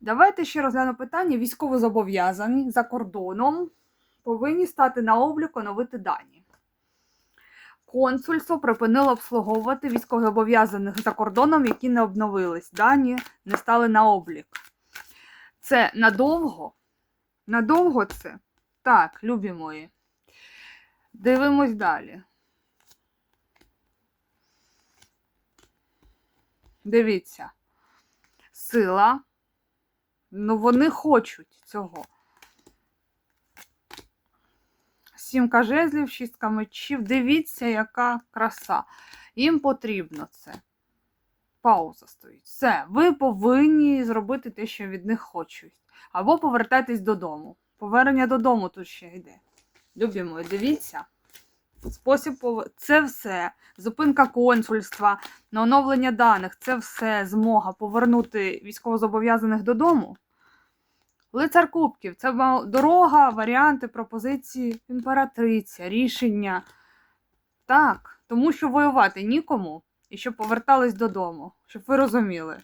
Давайте ще розгляну питання. Військовозобов'язані за кордоном повинні стати на облік оновити дані. Консульство припинило обслуговувати військовозобов'язаних за кордоном, які не обновились. Дані не стали на облік. Це надовго? Надовго це? Так, любі мої. Дивимось далі. Дивіться. Сила. Ну, вони хочуть цього. Сімка жезлів, шістка мечів. Дивіться, яка краса. Їм потрібно це. Пауза стоїть. Все, ви повинні зробити те, що від них хочуть. Або повертайтесь додому. Повернення додому тут ще йде. Любі дивіться. Спосіб це все. Зупинка консульства, на оновлення даних це все змога повернути військовозобов'язаних додому. Лицар Кубків це дорога, варіанти, пропозиції, імператриця, рішення. Так, тому що воювати нікому і щоб повертались додому, щоб ви розуміли.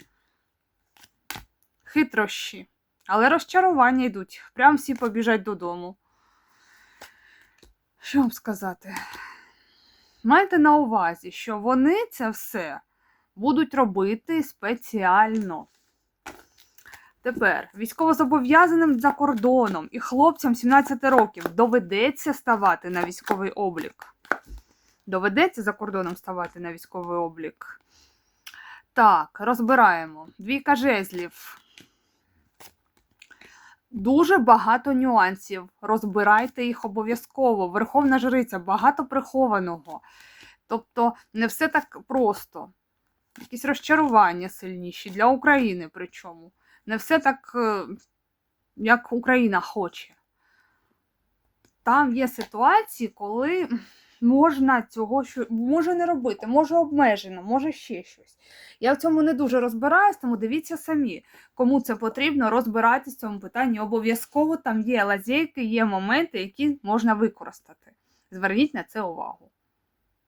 Хитрощі. Але розчарування йдуть. Прям всі побіжать додому. Що вам сказати? Майте на увазі, що вони це все будуть робити спеціально. Тепер військовозобов'язаним за кордоном і хлопцям 17 років доведеться ставати на військовий облік. Доведеться за кордоном ставати на військовий облік. Так, розбираємо. Двійка жезлів. Дуже багато нюансів. Розбирайте їх обов'язково. Верховна жриця, багато прихованого. Тобто не все так просто. Якісь розчарування сильніші для України, причому. Не все так, е, як Україна хоче. Там є ситуації, коли можна цього що може не робити, може обмежено, може ще щось. Я в цьому не дуже розбираюсь, тому дивіться самі, кому це потрібно, розбирайтесь в цьому питанні. Обов'язково там є лазейки, є моменти, які можна використати. Зверніть на це увагу.